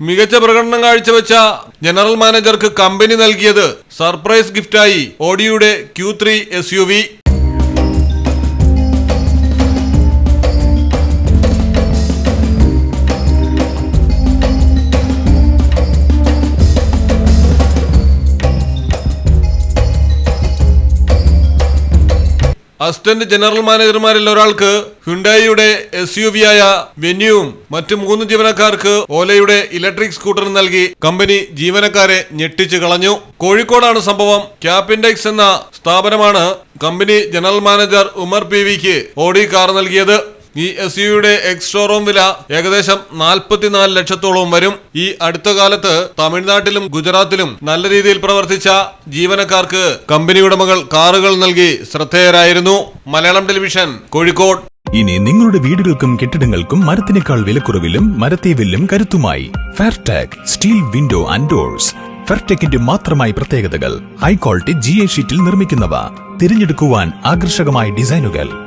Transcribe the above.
മികച്ച പ്രകടനം കാഴ്ചവെച്ച ജനറൽ മാനേജർക്ക് കമ്പനി നൽകിയത് സർപ്രൈസ് ഗിഫ്റ്റായി ഓഡിയുടെ Q three S U V. Assistant general മാനേജർമാരിൽ ഒരാൾക്ക് ഹുണ്ടായിയുടെ എസ് യു വി ആയ വെന്യൂവും മറ്റു മൂന്ന് ജീവനക്കാർക്ക് ഓലയുടെ ഇലക്ട്രിക് സ്കൂട്ടറും നൽകി കമ്പനി ജീവനക്കാരെ ഞെട്ടിച്ചു കളഞ്ഞു. കോഴിക്കോടാണ് സംഭവം. ക്യാപിൻഡെക്സ് എന്ന സ്ഥാപനമാണ് company general manager Umar P വിക്ക് ഓടി കാർ നൽകിയത്. ഈ എസ് യുടെ എക്സ് ഷോറൂം വില ഏകദേശം നാൽപ്പത്തിനാല് ലക്ഷത്തോളം വരും. ഈ അടുത്ത കാലത്ത് തമിഴ്നാട്ടിലും ഗുജറാത്തിലും നല്ല രീതിയിൽ പ്രവർത്തിച്ച ജീവനക്കാർക്ക് കമ്പനി ഉടമകൾ കാറുകൾ നൽകി ശ്രദ്ധേയരായിരുന്നു. മലയാളം ടെലിവിഷൻ കോഴിക്കോട്. ഇനി നിങ്ങളുടെ വീടുകൾക്കും കെട്ടിടങ്ങൾക്കും മരത്തിനേക്കാൾ വിലക്കുറവിലും മരത്തെ വില്ലും കരുത്തുമായി Fairtag steel window and doors ഫെർടെക്കിന്റെ മാത്രമായി പ്രത്യേകതകൾ. ഹൈ ക്വാളിറ്റി ജി എ ഷീറ്റിൽ നിർമ്മിക്കുന്നവ. തിരഞ്ഞെടുക്കുവാൻ ആകർഷകമായ ഡിസൈനുകൾ.